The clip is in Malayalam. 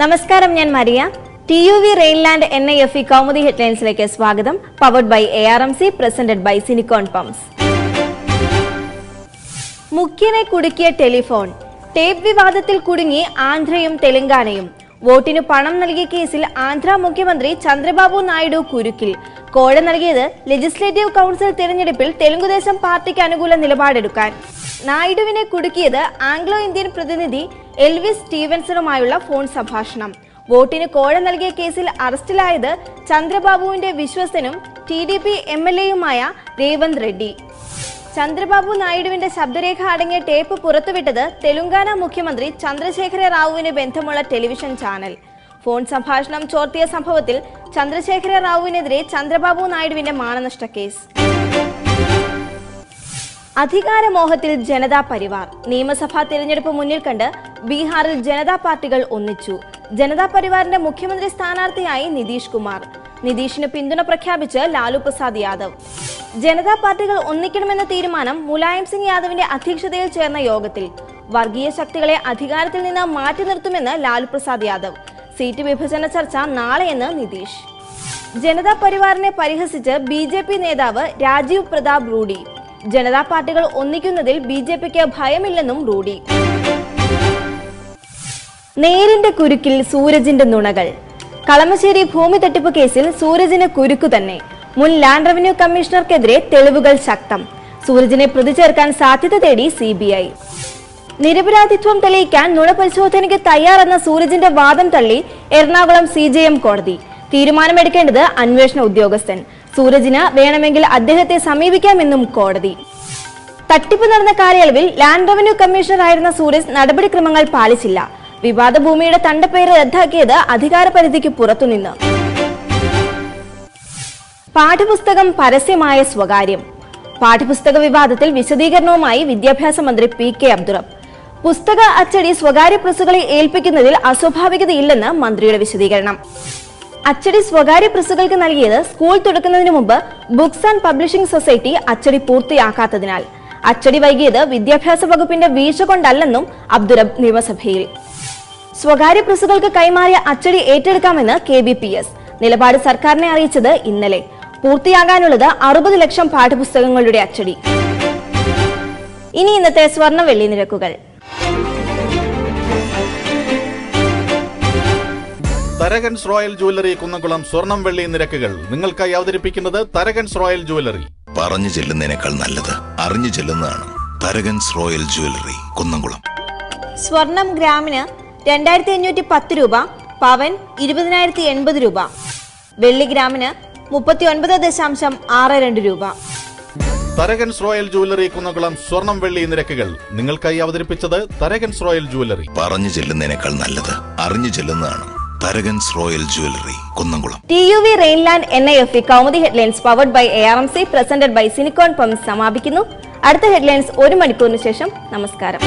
നമസ്കാരം ഞാൻ Maria. T U V Rheinland N I F E Kaumudi ഹെഡ്ലൈൻസിലേക്ക് സ്വാഗതം. Powered by A R M C presented by സിനിക്കോൺ pumps മുഖ്യനെ കുടുക്കിയ ടെലിഫോൺ. ടേപ്പ് വിവാദത്തിൽ കുടുങ്ങി ആന്ധ്രയും തെലങ്കാനയും. വോട്ടിന് പണം നൽകിയ കേസിൽ ആന്ധ്ര മുഖ്യമന്ത്രി ചന്ദ്രബാബു നായിഡു കുരുക്കിൽ. കോഴ നൽകിയത് ലെജിസ്ലേറ്റീവ് കൗൺസിൽ തിരഞ്ഞെടുപ്പിൽ തെലുങ്കുദേശം പാർട്ടിക്ക് അനുകൂല നിലപാടെടുക്കാൻ. നായിഡുവിനെ കുടുക്കിയത് ആംഗ്ലോ ഇന്ത്യൻ പ്രതിനിധി എൽവിസ് സ്റ്റീവൻസണുമായുള്ള ഫോൺ സംഭാഷണം. വോട്ടിന് കോഴ നൽകിയ കേസിൽ അറസ്റ്റിലായത് ചന്ദ്രബാബുവിന്റെ വിശ്വസനും T D P M L എയുമായ Revanth Reddy. Chandrababu നായിഡുവിന്റെ ശബ്ദരേഖ അടങ്ങിയ ടേപ്പ് പുറത്തുവിട്ടത് തെലുങ്കാന മുഖ്യമന്ത്രി ചന്ദ്രശേഖര റാവുവിന് ബന്ധമുള്ള ടെലിവിഷൻ ചാനൽ. ഫോൺ സംഭാഷണം ചോർത്തിയ സംഭവത്തിൽ ചന്ദ്രശേഖര റാവുവിനെതിരെ ചന്ദ്രബാബു നായിഡുവിന്റെ മാനനഷ്ട കേസ്. അധികാരമോഹത്തിൽ ജനതാ പരിവാർ. നിയമസഭാ തിരഞ്ഞെടുപ്പ് മുന്നിൽ കണ്ട് ബീഹാറിൽ ജനതാ പാർട്ടികൾ ഒന്നിച്ചു. ജനതാ പരിവാറിന്റെ മുഖ്യമന്ത്രി സ്ഥാനാർത്ഥിയായി നിതീഷ് കുമാർ. നിതീഷിന് പിന്തുണ പ്രഖ്യാപിച്ച് ലാലു പ്രസാദ് യാദവ്. ജനതാ പാർട്ടികൾ ഒന്നിക്കണമെന്ന തീരുമാനം മുലായം സിംഗ് യാദവിന്റെ അധ്യക്ഷതയിൽ ചേർന്ന യോഗത്തിൽ. വർഗീയ ശക്തികളെ അധികാരത്തിൽ നിന്ന് മാറ്റി നിർത്തുമെന്ന് ലാലു പ്രസാദ് യാദവ്. സീറ്റ് വിഭജന ചർച്ച നാളെയെന്ന് നിതീഷ്. ജനതാ പരിവാറിനെ പരിഹസിച്ച് ബി ജെ പി നേതാവ് രാജീവ് പ്രതാപ് റൂഡി. ജനതാ പാർട്ടികൾ ഒന്നിക്കുന്നതിൽ ബി ജെ പിക്ക് ഭയമില്ലെന്നും റൂഡി. നേരിന്റെ കുരുക്കിൽ സൂരജിന്റെ നുണകൾ. കളമശ്ശേരി ഭൂമി തട്ടിപ്പ് കേസിൽ സൂരജിന് കുരുക്കു തന്നെ. മുൻ ലാൻഡ് റവന്യൂ കമ്മീഷണർക്കെതിരെ തെളിവുകൾ ശക്തം. സൂരജിനെ പ്രതി ചേർക്കാൻ സാധ്യത തേടി സി ബി ഐ നിരപരാധിത്വം തെളിയിക്കാൻ നുണ പരിശോധനയ്ക്ക് തയ്യാറെന്ന സൂരജിന്റെ വാദം തള്ളി എറണാകുളം സി ജെ എം കോടതി. തീരുമാനമെടുക്കേണ്ടത് അന്വേഷണ ഉദ്യോഗസ്ഥൻ. സൂരജിന് വേണമെങ്കിൽ അദ്ദേഹത്തെ സമീപിക്കാമെന്നും കോടതി. തട്ടിപ്പ് നടന്ന കാലയളവിൽ ലാൻഡ് റവന്യൂ കമ്മീഷണർ ആയിരുന്ന സൂരജ് നടപടിക്രമങ്ങൾ പാലിച്ചില്ല. വിവാദ ഭൂമിയുടെ തണ്ടപ്പേര് റദ്ദാക്കിയത് അധികാരപരിധിക്ക് പുറത്തുനിന്ന്. പാഠപുസ്തകം പരസ്യമായ സ്വകാര്യം. പാഠ്യപുസ്തക വിവാദത്തിൽ വിശദീകരണവുമായി വിദ്യാഭ്യാസ മന്ത്രി പി കെ അബ്ദുറബ്. പുസ്തക അച്ചടി സ്വകാര്യ പ്രസ്സുകളെ ഏൽപ്പിക്കുന്നതിൽ അസ്വാഭാവികതയില്ലെന്ന് മന്ത്രിയുടെ വിശദീകരണം. അച്ചടി സ്വകാര്യ പ്രസ്സുകൾക്ക് നൽകിയത് സ്കൂൾ തുറക്കുന്നതിന് മുമ്പ് ബുക്സ് ആൻഡ് പബ്ലിഷിംഗ് സൊസൈറ്റി അച്ചടി പൂർത്തിയാക്കാത്തതിനാൽ. അച്ചടി വൈകിയത് വിദ്യാഭ്യാസ വകുപ്പിന്റെ വീഴ്ച കൊണ്ടല്ലെന്നും അബ്ദുറബ് നിയമസഭയിൽ. സ്വകാര്യ പ്രസുകൾക്ക് കൈമാറിയ അച്ചടി ഏറ്റെടുക്കാമെന്ന് കെ ബി പി എസ്. നിലപാട് സർക്കാരിനെ അറിയിച്ചത് ഇന്നലെ. പൂർത്തിയാകാനുള്ളത് അറുപത് ലക്ഷം പാഠപുസ്തകങ്ങളുടെ അച്ചടി. ഇനി ഇന്നത്തെ സ്വർണ വെള്ളി നിരക്കുകൾ. തരകൻസ് റോയൽ ജുവല്ലറി കുന്നംകുളം സ്വർണം വെള്ളി നിരക്കുകൾ. നിങ്ങൾക്കായി അവതരിപ്പിക്കുന്നത് തരകൻസ് റോയൽ ജുവല്ലറി. പറഞ്ഞു ചെല്ലുന്നതിനേക്കാൾ നല്ലത് അറിഞ്ഞു ചെല്ലുന്നതാണ് തരകൻസ് റോയൽ ജുവല്ലറി കുന്നംകുളം. സ്വർണം ഗ്രാമിന് രണ്ടായിരത്തി അഞ്ഞൂറ്റി പത്ത് രൂപ പവൻ ഇരുപതിനായിരത്തി എൺപത് രൂപ. വെള്ളിഗ്രാമിന് മുപ്പത്തി ഒൻപത് ദശാംശം ആറ് രണ്ട് രൂപ. തരകൻസ് റോയൽ ജുവല്ലറി കുന്നകുളം സ്വർണം വെള്ളി നിരക്കുകൾ നിങ്ങൾക്കായി അവതരിപ്പിച്ചത് തരകൻസ് റോയൽ ജുവല്ലറി പറഞ്ഞു ചെല്ലുന്നതിനേക്കാൾ നല്ലത് അറിഞ്ഞു ചെല്ലുന്നതാണ്. Tharakans royal jewellery Kunnamkulam. T U V Rheinland N I F E Kaumudi headlines powered by A R M C presented by Sinicon pumps സമാപിക്കുന്നു. അടുത്ത ഹെഡ്ലൈൻസ് ഒരു മണിക്കൂറിന് ശേഷം നമസ്കാരം.